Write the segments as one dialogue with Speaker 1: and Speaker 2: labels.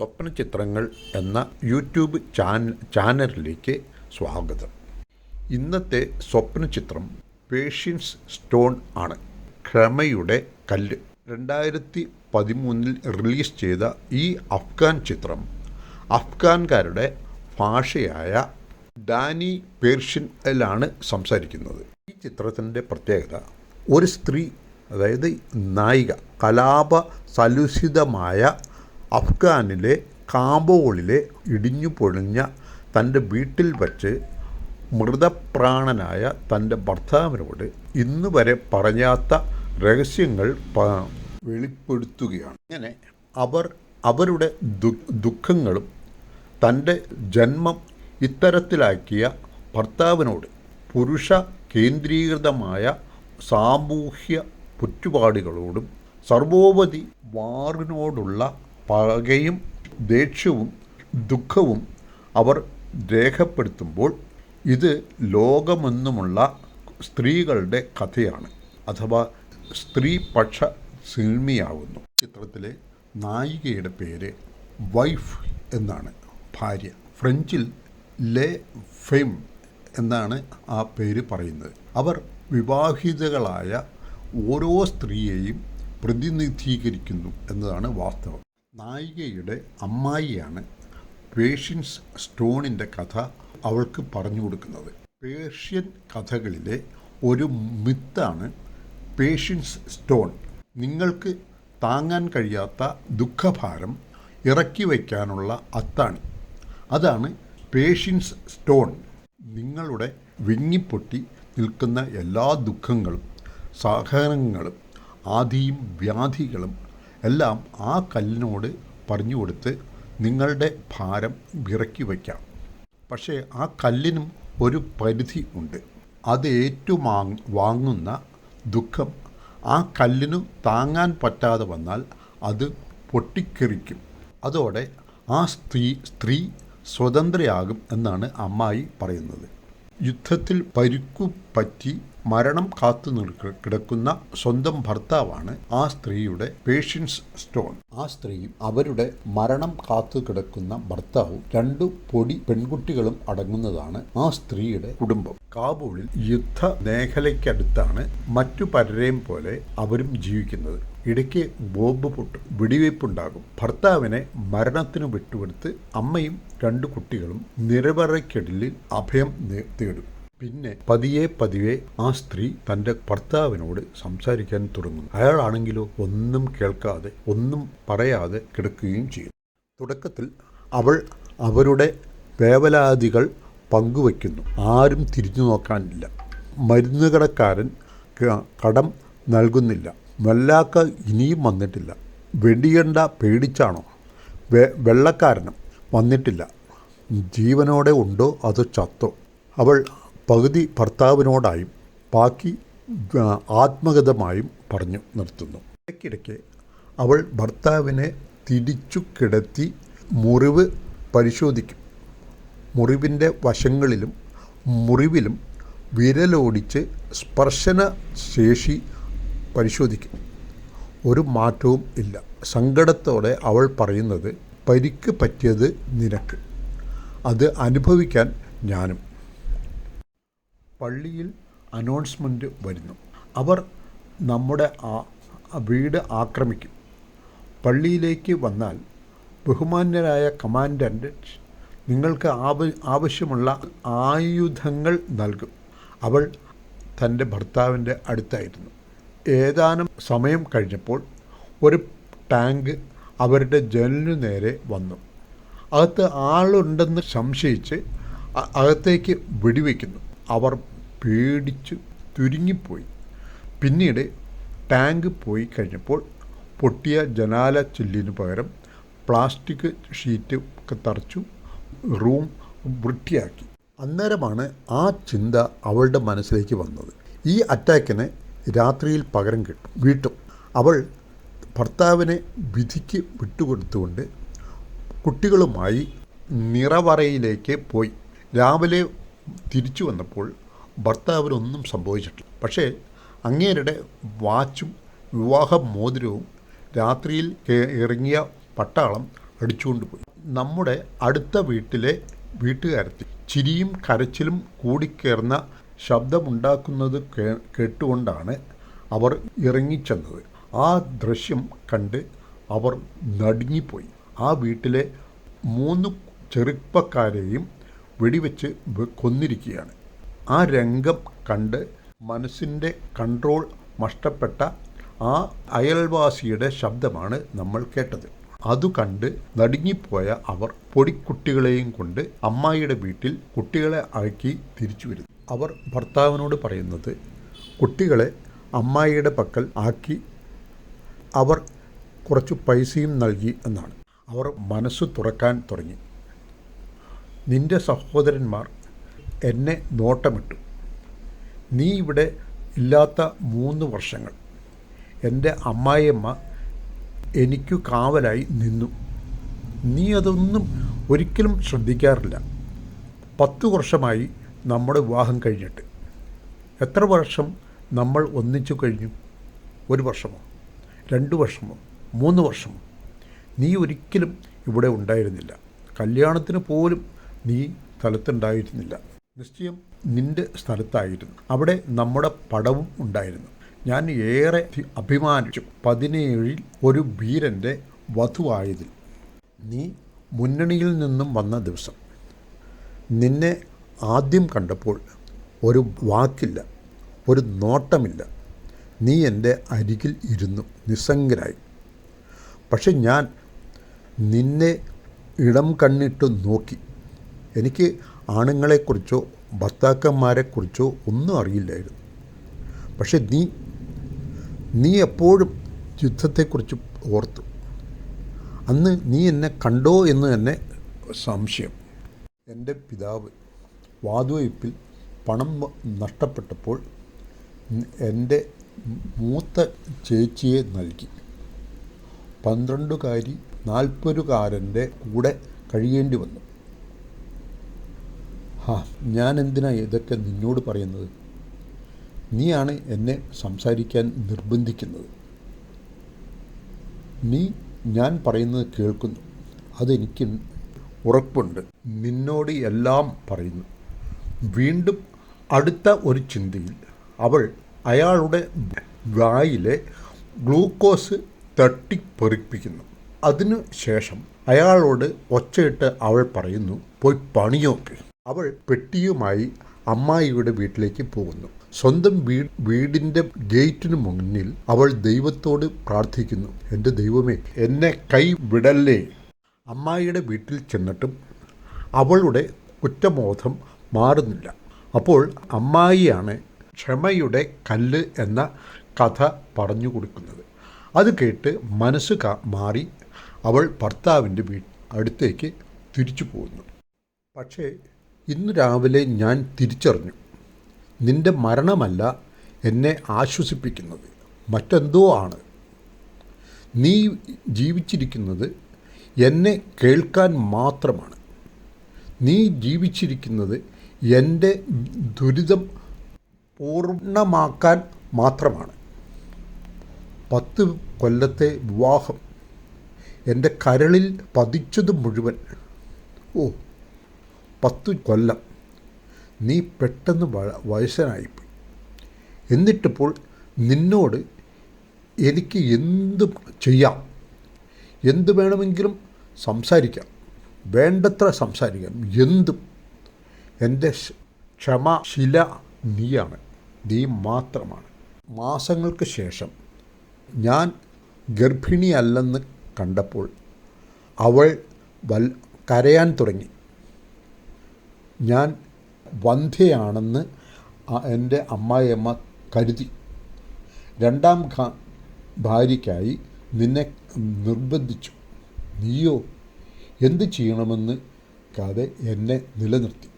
Speaker 1: സ്വപ്ന ചിത്രങ്ങൾ എന്ന യൂട്യൂബ് ചാന ചാനലിലേക്ക് സ്വാഗതം. ഇന്നത്തെ സ്വപ്ന ചിത്രം പേഷ്യൻസ് സ്റ്റോൺ ആണ്. ക്ഷമയുടെ കല്ല്. രണ്ടായിരത്തി പതിമൂന്നിൽ റിലീസ് ചെയ്ത ഈ അഫ്ഗാൻ ചിത്രം അഫ്ഗാൻകാരുടെ ഭാഷയായ ഡാനി പേർഷ്യനിലാണ് സംസാരിക്കുന്നത്. ഈ ചിത്രത്തിന്റെ പ്രത്യേകത ഒരു സ്ത്രീ അതായത് നായിക കലാപ സലുഷിതമായ അഫ്ഗാനിലെ കാബൂളിലെ ഇടിഞ്ഞു പൊളിഞ്ഞ തന്റെ വീട്ടിൽ വച്ച് മൃതപ്രാണനായ തന്റെ ഭർത്താവിനോട് ഇന്ന് വരെ പറയാത്ത രഹസ്യങ്ങൾ വെളിപ്പെടുത്തുകയാണ്. അങ്ങനെ അവർ അവരുടെ ദുഃഖങ്ങളും തന്റെ ജന്മം ഇത്തരത്തിലാക്കിയ ഭർത്താവിനോട് പുരുഷ കേന്ദ്രീകൃതമായ സാമൂഹ്യ ചുറ്റുപാടുകളോടും സർവോപതി വാറിനോടുള്ള പകയും ദേഷ്യവും ദുഃഖവും അവർ രേഖപ്പെടുത്തുമ്പോൾ ഇത് ലോകമെന്നുമുള്ള സ്ത്രീകളുടെ കഥയാണ്. അഥവാ സ്ത്രീപക്ഷ സിനിമയാകുന്നു ചിത്രത്തിലെ നായികയുടെ പേര് വൈഫ് എന്നാണ്. ഭാര്യ. ഫ്രഞ്ചിൽ ലെ ഫെം എന്നാണ് ആ പേര് പറയുന്നത്. അവർ വിവാഹിതകളായ ഓരോ സ്ത്രീയെയും പ്രതിനിധീകരിക്കുന്നു എന്നതാണ് വാസ്തവം. നായികയുടെ അമ്മായിയാണ് പേഷ്യൻസ് സ്റ്റോണിന്റെ കഥ അവൾക്ക് പറഞ്ഞു കൊടുക്കുന്നത്. പേർഷ്യൻ കഥകളിലെ ഒരു മിത്താണ് പേഷ്യൻസ് സ്റ്റോൺ. നിങ്ങൾക്ക് താങ്ങാൻ കഴിയാത്ത ദുഃഖഭാരം ഇറക്കി വയ്ക്കാനുള്ള അത്താണി. അതാണ് പേഷ്യൻസ് സ്റ്റോൺ. നിങ്ങളുടെ വിങ്ങിപ്പൊട്ടി നിൽക്കുന്ന എല്ലാ ദുഃഖങ്ങളും സഹനങ്ങളും ആദിയും വ്യാധികളും എല്ലാം ആ കല്ലിനോട് പറഞ്ഞു കൊടുത്ത് നിങ്ങളുടെ ഭാരം ഇറക്കി വയ്ക്കാം. പക്ഷേ ആ കല്ലിനും ഒരു പരിധി ഉണ്ട്. അത് ഏറ്റുമാ വാങ്ങുന്ന ദുഃഖം ആ കല്ലിനു താങ്ങാൻ പറ്റാതെ വന്നാൽ അത് പൊട്ടിക്കെറിക്കും. അതോടെ ആ സ്ത്രീ സ്ത്രീ സ്വതന്ത്രയാകും എന്നാണ് അമ്മായി പറയുന്നത്. യുദ്ധത്തിൽ പരുക്കു പറ്റി മരണം കാത്തു കിടക്കുന്ന സ്വന്തം ഭർത്താവാണ് ആ സ്ത്രീയുടെ പേഷ്യൻസ് സ്റ്റോൺ ആ സ്ത്രീയും അവരുടെ മരണം കാത്തു കിടക്കുന്ന ഭർത്താവും രണ്ടു പൊടി പെൺകുട്ടികളും അടങ്ങുന്നതാണ് ആ സ്ത്രീയുടെ കുടുംബം. കാബൂളിൽ യുദ്ധ മേഖലയ്ക്കടുത്താണ് മറ്റു പലരെയും പോലെ അവരും ജീവിക്കുന്നത്. ഇടയ്ക്ക് ബോംബ് പൊട്ടും വെടിവയ്പുണ്ടാകും ഭർത്താവിനെ മരണത്തിന് വിട്ടുകൊടുത്ത് അമ്മയും രണ്ടു കുട്ടികളും നിരവറയ്ക്കടലിൽ അഭയം തേടും. പിന്നെ പതിയെ പതിയെ ആ സ്ത്രീ തന്റെ ഭർത്താവിനോട് സംസാരിക്കാൻ തുടങ്ങുന്നു. അയാളാണെങ്കിലോ ഒന്നും കേൾക്കാതെ ഒന്നും പറയാതെ കിടക്കുകയും ചെയ്യും തുടക്കത്തിൽ അവൾ അവരുടെ വേവലാതികൾ പങ്കുവയ്ക്കുന്നു. ആരും തിരിഞ്ഞു നോക്കാനില്ല. മരുന്ന് കടക്കാരൻ ക- കടം നൽകുന്നില്ല. മല്ലാക്ക ഇനിയും വന്നിട്ടില്ല. വെടിയണ്ട പേടിച്ചാണോ? വെ വെള്ളക്കാരനും വന്നിട്ടില്ല. ജീവനോടെ ഉണ്ടോ അതോ ചത്തോ? അവൾ പകുതി ഭർത്താവിനോടായും ബാക്കി ആത്മഗതമായും പറഞ്ഞു നിർത്തുന്നു. ഇടയ്ക്കിടയ്ക്ക് അവൾ ഭർത്താവിനെ തിരിച്ചു കിടത്തി മുറിവ് പരിശോധിക്കും. മുറിവിന്റെ വശങ്ങളിലും മുറിവിലും വിരലോടിച്ച് സ്പർശന ശേഷി പരിശോധിക്കും. ഒരു മാറ്റവും ഇല്ല. സങ്കടത്തോടെ അവൾ പറയുന്നത് പരിക്ക് പറ്റിയത് നിനക്ക്. അത് അനുഭവിക്കാൻ ഞാനും. പള്ളിയിൽ അനൗൺസ്മെന്റ് വരുന്നു. അവർ നമ്മുടെ ആ ആ വീട് ആക്രമിക്കും. പള്ളിയിലേക്ക് വന്നാൽ ബഹുമാന്യരായ കമാൻഡന്റ് നിങ്ങൾക്ക് ആവ ആവശ്യമുള്ള ആയുധങ്ങൾ നൽകും. അവൾ തന്റെ ഭർത്താവിന്റെ അടുത്തായിരുന്നു. ഏതാനും സമയം കഴിഞ്ഞപ്പോൾ ഒരു ടാങ്ക് അവരുടെ ജനലിനു നേരെ വന്നു. അകത്ത് ആളുണ്ടെന്ന് സംശയിച്ച് അകത്തേക്ക് വെടിവെക്കുന്നു. അവർ പേടിച്ച് തുരുങ്ങിപ്പോയി പിന്നീട് ടാങ്ക് പോയി കഴിഞ്ഞപ്പോൾ പൊട്ടിയ ജനാല ചില്ലിന് പകരം പ്ലാസ്റ്റിക് ഷീറ്റ് ഒക്കെ തറച്ചു റൂം വൃത്തിയാക്കി. അന്നേരമാണ് ആ ചിന്ത അവളുടെ മനസ്സിലേക്ക് വന്നത്. ഈ അറ്റാക്കിന് രാത്രിയിൽ പകരം കിട്ടും. വീട്ടും അവൾ ഭർത്താവിനെ വിധിക്ക് വിട്ടുകൊടുത്തുകൊണ്ട് കുട്ടികളുമായി നിറവറയിലേക്ക് പോയി. രാവിലെ തിരിച്ചു വന്നപ്പോൾ ഭർത്താവിനൊന്നും സംഭവിച്ചിട്ടില്ല. പക്ഷേ അങ്ങേരുടെ വാച്ചും വിവാഹ മോതിരവും രാത്രിയിൽ ഇറങ്ങിയ പട്ടാളം അടിച്ചുകൊണ്ട് പോയി നമ്മുടെ അടുത്ത വീട്ടിലെ വീട്ടുകാരത്തി ചിരിയും കരച്ചിലും കൂടിക്കേർന്ന ശബ്ദമുണ്ടാക്കുന്നത് കേട്ടുകൊണ്ടാണ് അവർ ഇറങ്ങിച്ചെന്നത്. ആ ദൃശ്യം കണ്ട് അവർ നടുങ്ങിപ്പോയി. ആ വീട്ടിലെ മൂന്ന് ചെറുപ്പക്കാരെയും വെടിവെച്ച് കൊന്നിരിക്കുകയാണ്. ആ രംഗം കണ്ട് മനസ്സിന്റെ കൺട്രോൾ നഷ്ടപ്പെട്ട ആ അയൽവാസിയുടെ ശബ്ദമാണ് നമ്മൾ കേട്ടത്. അതു കണ്ട് നടുങ്ങിപ്പോയ അവർ പൊടിക്കുട്ടികളെയും കൊണ്ട് അമ്മായിയുടെ വീട്ടിൽ കുട്ടികളെ ആക്കി തിരിച്ചു വരുന്നു. അവർ ഭർത്താവിനോട് പറയുന്നത് കുട്ടികളെ അമ്മായിയുടെ പക്കൽ ആക്കി അവർ കുറച്ച് പൈസയും നൽകി എന്നാണ്. അവർ മനസ്സ് തുറക്കാൻ തുടങ്ങി. നിന്റെ സഹോദരന്മാർ എന്നെ നോട്ടമിട്ടു. നീ ഇവിടെ ഇല്ലാത്ത മൂന്ന് വർഷങ്ങൾ. എന്റെ അമ്മായിയമ്മ എനിക്കു കാവലായി നിന്നു. നീ അതൊന്നും ഒരിക്കലും ശ്രദ്ധിക്കാറില്ല. പത്ത് വർഷമായി നമ്മുടെ വിവാഹം കഴിഞ്ഞിട്ട്. എത്ര വർഷം നമ്മൾ ഒന്നിച്ചു കഴിഞ്ഞു? ഒരു വർഷമോ? രണ്ട് വർഷമോ? മൂന്ന് വർഷമോ? നീ ഒരിക്കലും ഇവിടെ ഉണ്ടായിരുന്നില്ല. കല്യാണത്തിന് പോലും നീ സ്ഥലത്തുണ്ടായിരുന്നില്ല നിശ്ചയം നിന്റെ സ്ഥലത്തായിരുന്നു. അവിടെ നമ്മുടെ പടവും ഉണ്ടായിരുന്നു. ഞാൻ ഏറെ അഭിമാനിച്ചു. പതിനേഴിൽ ഒരു വീരന്റെ വധുവായതിൽ. നീ മുന്നണിയിൽ നിന്നും വന്ന ദിവസം. നിന്നെ ആദ്യം കണ്ടപ്പോൾ ഒരു വാക്കില്ല ഒരു നോട്ടമില്ല. നീ എന്റെ അരികിൽ ഇരുന്നു നിസ്സംഗരായി പക്ഷെ ഞാൻ നിന്നെ ഇടം കണ്ണിട്ട് നോക്കി. എനിക്ക് ആണുങ്ങളെക്കുറിച്ചോ ഭർത്താക്കന്മാരെക്കുറിച്ചോ ഒന്നും അറിയില്ലായിരുന്നു. പക്ഷെ നീ നീ എപ്പോഴും യുദ്ധത്തെക്കുറിച്ച് ഓർത്തു. അന്ന് നീ എന്നെ കണ്ടോ എന്ന് തന്നെ സംശയം. എന്റെ പിതാവ് വാതുവയ്പ്പിൽ പണം നഷ്ടപ്പെട്ടപ്പോൾ എന്റെ മൂത്ത ചേച്ചിയെ നൽകി. പന്ത്രണ്ടുകാരി നാൽപ്പതുകാരന്റെ കൂടെ കഴിയേണ്ടി വന്നു. ഹാ ഞാൻ എന്തിനാ ഇതൊക്കെ നിന്നോട് പറയുന്നത്? നീയാണ് എന്നെ സംസാരിക്കാൻ നിർബന്ധിക്കുന്നത്. നീ ഞാൻ പറയുന്നത് കേൾക്കുന്നു. അതെനിക്ക് ഉറപ്പുണ്ട്. നിന്നോട് എല്ലാം പറയുന്നു. വീണ്ടും അടുത്ത ഒരു ചിന്തയിൽ അവൾ അയാളുടെ വായിലെ ഗ്ലൂക്കോസ് തട്ടിപ്പെറിപ്പിക്കുന്നു അതിനു ശേഷം അയാളോട് ഒച്ചയിട്ട് അവൾ പറയുന്നു പോയി പണിയോക്ക്. അവൾ പെട്ടിയുമായി അമ്മായിയുടെ വീട്ടിലേക്ക് പോകുന്നു. സ്വന്തം വീട് വീടിന്റെ ഗേറ്റിന് മുന്നിൽ അവൾ ദൈവത്തോട് പ്രാർത്ഥിക്കുന്നു. എന്റെ ദൈവമേ എന്നെ കൈ വിടല്ലേ അമ്മായിയുടെ വീട്ടിൽ ചെന്നിട്ടും അവളുടെ കുറ്റബോധം മാറുന്നില്ല. അപ്പോൾ അമ്മായിയാണ് ക്ഷമയുടെ കല്ല് എന്ന കഥ പറഞ്ഞു കൊടുക്കുന്നത്. അത് കേട്ട് മനസ്സ് മാറി അവൾ ഭർത്താവിന്റെ വീ അടുത്തേക്ക് തിരിച്ചു പോകുന്നു. പക്ഷേ ഇന്ന് രാവിലെ ഞാൻ തിരിച്ചറിഞ്ഞു. നിന്റെ മരണമല്ല എന്നെ ആശ്വസിപ്പിക്കുന്നത്. മറ്റെന്തോ ആണ്. നീ ജീവിച്ചിരിക്കുന്നത് എന്നെ കേൾക്കാൻ മാത്രമാണ്. നീ ജീവിച്ചിരിക്കുന്നത് എന്റെ ദുരിതം പൂർണമാക്കാൻ മാത്രമാണ്. പത്ത് കൊല്ലത്തെ വിവാഹം. എന്റെ കരളിൽ പതിച്ചത് മുഴുവൻ. ഓ പത്തു കൊല്ലം നീ പെട്ടെന്ന് വയസ്സനായിപ്പോയി. എന്നിട്ടിപ്പോൾ നിന്നോട് എനിക്ക് എന്തും ചെയ്യാം? എന്ത് വേണമെങ്കിലും സംസാരിക്കാം. വേണ്ടത്ര സംസാരിക്കാം. എന്തും? എന്റെ ക്ഷമാശില നീയാണ്. നീ മാത്രമാണ്. മാസങ്ങൾക്ക് ശേഷം ഞാൻ ഗർഭിണിയല്ലെന്ന് കണ്ടപ്പോൾ അവൾ വൽ കരയാൻ തുടങ്ങി. ഞാൻ വന്ധ്യയാണെന്ന് എന്റെ അമ്മായിയമ്മ കരുതി. രണ്ടാം ഭാര്യയ്ക്കായി നിന്നെ നിർബന്ധിച്ചു. നീയോ? എന്ത് ചെയ്യണമെന്ന് കാതെ എന്നെ നിലനിർത്തി.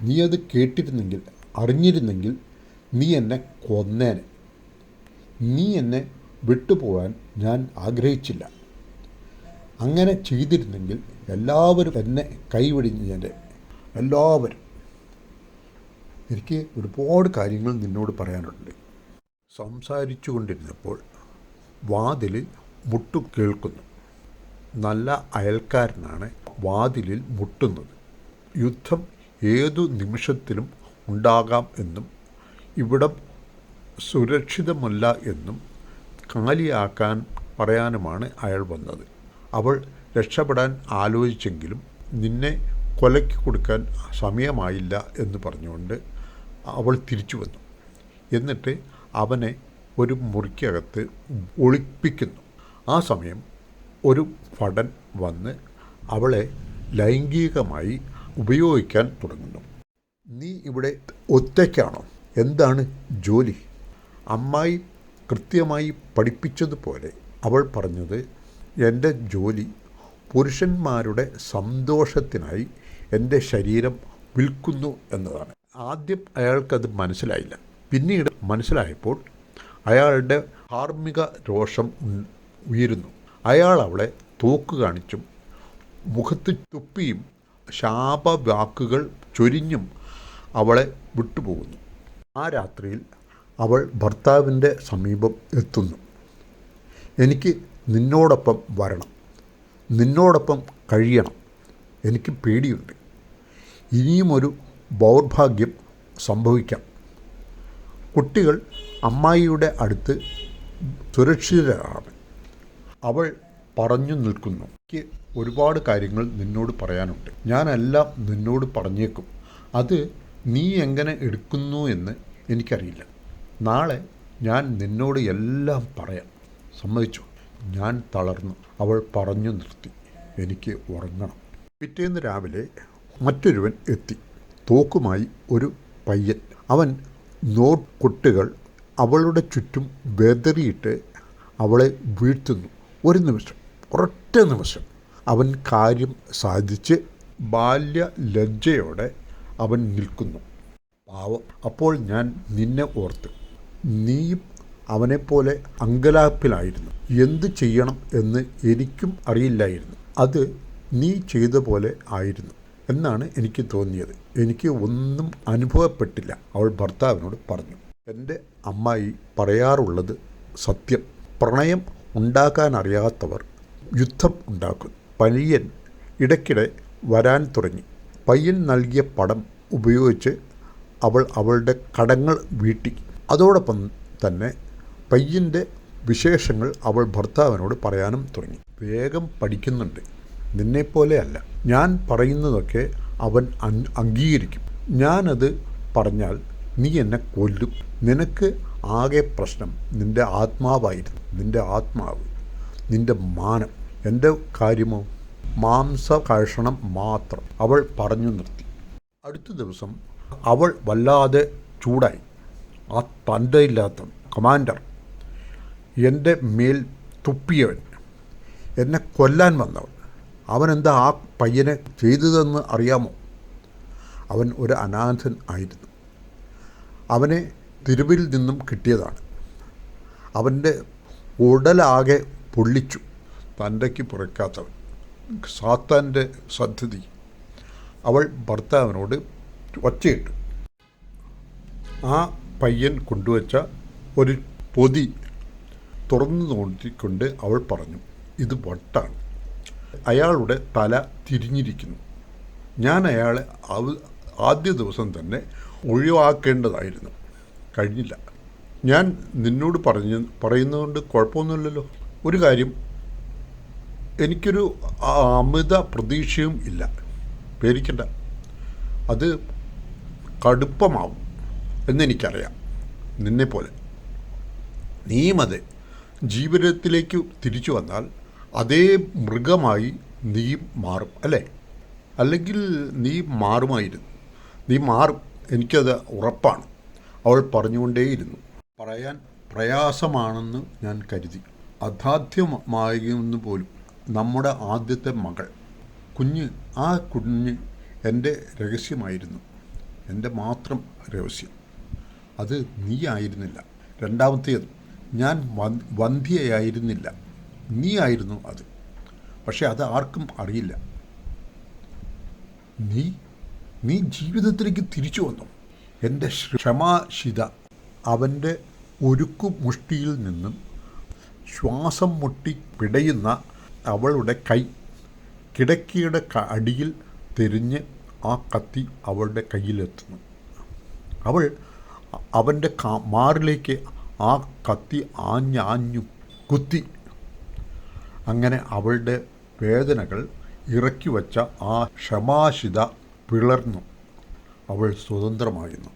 Speaker 1: നീ അത് കേട്ടിരുന്നെങ്കിൽ അറിഞ്ഞിരുന്നെങ്കിൽ നീ എന്നെ കൊന്നേനെ. നീ എന്നെ വിട്ടുപോകാൻ ഞാൻ ആഗ്രഹിച്ചില്ല. അങ്ങനെ ചെയ്തിരുന്നെങ്കിൽ എല്ലാവരും എന്നെ കൈവെടിഞ്ഞേനെ എല്ലാവരും. എനിക്ക് ഒരുപാട് കാര്യങ്ങൾ നിന്നോട് പറയാനുണ്ട്. സംസാരിച്ചു കൊണ്ടിരുന്നപ്പോൾ വാതിൽ മുട്ടു കേൾക്കുന്നു. നല്ല അയൽക്കാരനാണ് വാതിലിൽ മുട്ടുന്നത്. യുദ്ധം ഏതു നിമിഷത്തിലും ഉണ്ടാകാം എന്നും ഇവിടം സുരക്ഷിതമല്ല എന്നും കാലിയാക്കാൻ പറയാനുമാണ് അയാൾ വന്നത്. അവൾ രക്ഷപ്പെടാൻ ആലോചിച്ചെങ്കിലും നിന്നെ കൊലയ്ക്ക് കൊടുക്കാൻ സമയമായില്ല എന്ന് പറഞ്ഞുകൊണ്ട് അവൾ തിരിച്ചു വന്നു. എന്നിട്ട് അവനെ ഒരു മുറിക്കകത്ത് ഒളിപ്പിക്കുന്നു. ആ സമയം ഒരു ഭടൻ വന്ന് അവളെ ലൈംഗികമായി ഉപയോഗിക്കാൻ തുടങ്ങുന്നു. നീ ഇവിടെ ഒറ്റയ്ക്കാണോ? എന്താണ് ജോലി? അമ്മായി കൃത്യമായി പഠിപ്പിച്ചതുപോലെ അവൾ പറഞ്ഞത് എന്റെ ജോലി പുരുഷന്മാരുടെ സന്തോഷത്തിനായി എന്റെ ശരീരം വിൽക്കുന്നു എന്നതാണ്. ആദ്യം അയാൾക്കത് മനസ്സിലായില്ല. പിന്നീട് മനസ്സിലായപ്പോൾ അയാളുടെ ധാർമ്മിക രോഷം ഉയരുന്നു. അയാൾ അവളെ തോക്ക് കാണിച്ചും മുഖത്ത് തുപ്പിയും ശാപവാക്കുകൾ ചൊരിഞ്ഞും അവളെ വിട്ടുപോകുന്നു. ആ രാത്രിയിൽ അവൾ ഭർത്താവിന്റെ സമീപം എത്തുന്നു. എനിക്ക് നിന്നോടൊപ്പം വരണം. നിന്നോടൊപ്പം കഴിയണം. എനിക്ക് പേടിയുണ്ട്. ഇനിയും ഒരു ദൗർഭാഗ്യം സംഭവിക്കാം. കുട്ടികൾ അമ്മായിയുടെ അടുത്ത് സുരക്ഷിതരാണ്. അവൾ പറഞ്ഞു നിൽക്കുന്നു. എനിക്ക് ഒരുപാട് കാര്യങ്ങൾ നിന്നോട് പറയാനുണ്ട്. ഞാനെല്ലാം നിന്നോട് പറഞ്ഞേക്കും. അത് നീ എങ്ങനെ എടുക്കുന്നു എന്ന് എനിക്കറിയില്ല. നാളെ ഞാൻ നിന്നോട് എല്ലാം പറയാം. സമ്മതിച്ചു. ഞാൻ തളർന്നു. അവൾ പറഞ്ഞു നിർത്തി. എനിക്ക് ഉറങ്ങണം. പിറ്റേന്ന് രാവിലെ മറ്റൊരുവൻ എത്തി. തോക്കുമായി ഒരു പയ്യൻ. അവൻ നോട്ട് കുട്ടികൾ അവളുടെ ചുറ്റും വെതറിയിട്ട് അവളെ വീഴ്ത്തുന്നു. ഒരു നിമിഷം ഒരൊറ്റ നിമിഷം. അവൻ കാര്യം സാധിച്ച് ബാല്യ ലജ്ജയോടെ അവൻ നിൽക്കുന്നു. പാവം അപ്പോൾ ഞാൻ നിന്നെ ഓർത്തു. നീയും അവനെപ്പോലെ അങ്കലാപ്പിലായിരുന്നു. എന്ത് ചെയ്യണം എന്ന് എനിക്കും അറിയില്ലായിരുന്നു. അത് നീ ചെയ്ത പോലെ ആയിരുന്നു എന്നാണ് എനിക്ക് തോന്നിയത്. എനിക്ക് ഒന്നും അനുഭവപ്പെട്ടില്ല. അവൾ ഭർത്താവിനോട് പറഞ്ഞു എന്റെ അമ്മായി പറയാറുള്ളത് സത്യം. പ്രണയം ഉണ്ടാക്കാൻ അറിയാത്തവർ യുദ്ധം ഉണ്ടാക്കും. പയ്യൻ ഇടയ്ക്കിടെ വരാൻ തുടങ്ങി. പയ്യൻ നൽകിയ പടം ഉപയോഗിച്ച് അവൾ അവളുടെ കടങ്ങൾ വീട്ടി. അതോടൊപ്പം തന്നെ പയ്യന്റെ വിശേഷങ്ങൾ അവൾ ഭർത്താവിനോട് പറയാനും തുടങ്ങി. വേഗം പഠിക്കുന്നുണ്ട്. നിന്നെപ്പോലെയല്ല. ഞാൻ പറയുന്നതൊക്കെ അവൻ അംഗീകരിക്കും. ഞാനത് പറഞ്ഞാൽ നീ എന്നെ കൊല്ലും. നിനക്ക് ആകെ പ്രശ്നം നിന്റെ ആത്മാവായിരുന്നു. നിന്റെ ആത്മാവ് നിന്റെ മാനം. എന്റെ കാര്യമോ? മാംസ കഷണം മാത്രം അവൾ പറഞ്ഞു നിർത്തി. അടുത്ത ദിവസം അവൾ വല്ലാതെ ചൂടായി. ആ തന്റെയില്ലാത്ത കമാൻഡർ എന്റെ മേൽ തുപ്പിയവൻ. എന്നെ കൊല്ലാൻ വന്നവൻ. അവനെന്താ ആ പയ്യനെ ചെയ്തതെന്ന് അറിയാമോ? അവൻ ഒരു അനാഥൻ ആയിരുന്നു. അവനെ തിരുവിൽ നിന്നും കിട്ടിയതാണ്. അവന്റെ ഉടലാകെ പൊള്ളിച്ചു. തന്റെക്ക് പുറക്കാത്തവൻ. സാത്താന്റെ സദ്ധതി. അവൾ ഭർത്താവിനോട് ഒച്ചയിട്ടു. ആ പയ്യൻ കൊണ്ടുവച്ച ഒരു പൊതി തുറന്നു നോക്കിക്കൊണ്ട് അവൾ പറഞ്ഞു ഇത് വട്ടാണ്. അയാളുടെ തല തിരിഞ്ഞിരിക്കുന്നു. ഞാൻ അയാളെ ആദ്യ ദിവസം തന്നെ ഒഴിവാക്കേണ്ടതായിരുന്നു. കഴിഞ്ഞില്ല. ഞാൻ നിന്നോട് പറഞ്ഞ് പറയുന്നതുകൊണ്ട് കുഴപ്പമൊന്നുമില്ലല്ലോ. ഒരു കാര്യം എനിക്കൊരു അമിത പ്രതീക്ഷയും ഇല്ല. പേടിക്കണ്ട. അത് കടുപ്പമാവും എന്നെനിക്കറിയാം. നിന്നെപ്പോലെ. നീയും അതെ. ജീവിതത്തിലേക്ക് തിരിച്ചു വന്നാൽ അതേ മൃഗമായി നീ മാറും അല്ലേ? അല്ലെങ്കിൽ നീ മാറുമായിരുന്നു. നീ മാറും. എനിക്കത് ഉറപ്പാണ്. അവൾ പറഞ്ഞുകൊണ്ടേയിരുന്നു. പറയാൻ പ്രയാസമാണെന്ന് ഞാൻ കരുതി. അസാധ്യമായിരുന്നു പോലും നമ്മുടെ ആദ്യത്തെ മകൾ. കുഞ്ഞ് ആ കുഞ്ഞ് എന്റെ രഹസ്യമായിരുന്നു. എന്റെ മാത്രം രഹസ്യം. അത് നീ ആയിരുന്നില്ല. രണ്ടാമത്തേത് ഞാൻ വന്- വന്ധ്യയായിരുന്നില്ല. നീ ആയിരുന്നു അത്. പക്ഷെ അത് ആർക്കും അറിയില്ല. നീ നീ ജീവിതത്തിലേക്ക് തിരിച്ചു വന്നു. എന്റെ ക്ഷമാശിത. അവന്റെ ഒരുക്കു മുഷ്ടിയിൽ നിന്നും ശ്വാസം മുട്ടി പിടയുന്ന അവളുടെ കൈ കിടക്കിയുടെ അടിയിൽ തിരിഞ്ഞ് ആ കത്തി അവളുടെ കയ്യിലെത്തുന്നു. അവൾ അവന്റെ മാറിലേക്ക് ആ കത്തി ആഞ്ഞാഞ്ഞു കുത്തി അങ്ങനെ അവളുടെ വേദനകൾ ഇറക്കി വച്ച ആ ക്ഷമാശിത പിളർന്നു. അവൾ സ്വതന്ത്രമായിരുന്നു.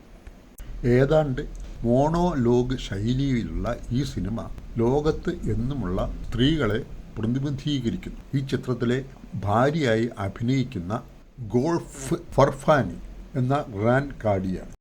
Speaker 1: ഏതാണ്ട് മോണോലോഗ് ശൈലിയിലുള്ള ഈ സിനിമ ലോകത്ത് എന്നുമുള്ള സ്ത്രീകളെ പ്രതിനിധീകരിക്കുന്നു. ഈ ചിത്രത്തിലെ ഭാര്യയായി അഭിനയിക്കുന്ന ഗോൾഫ് ഫർഫാനി എന്ന റാൻ കാഡിയാണ്.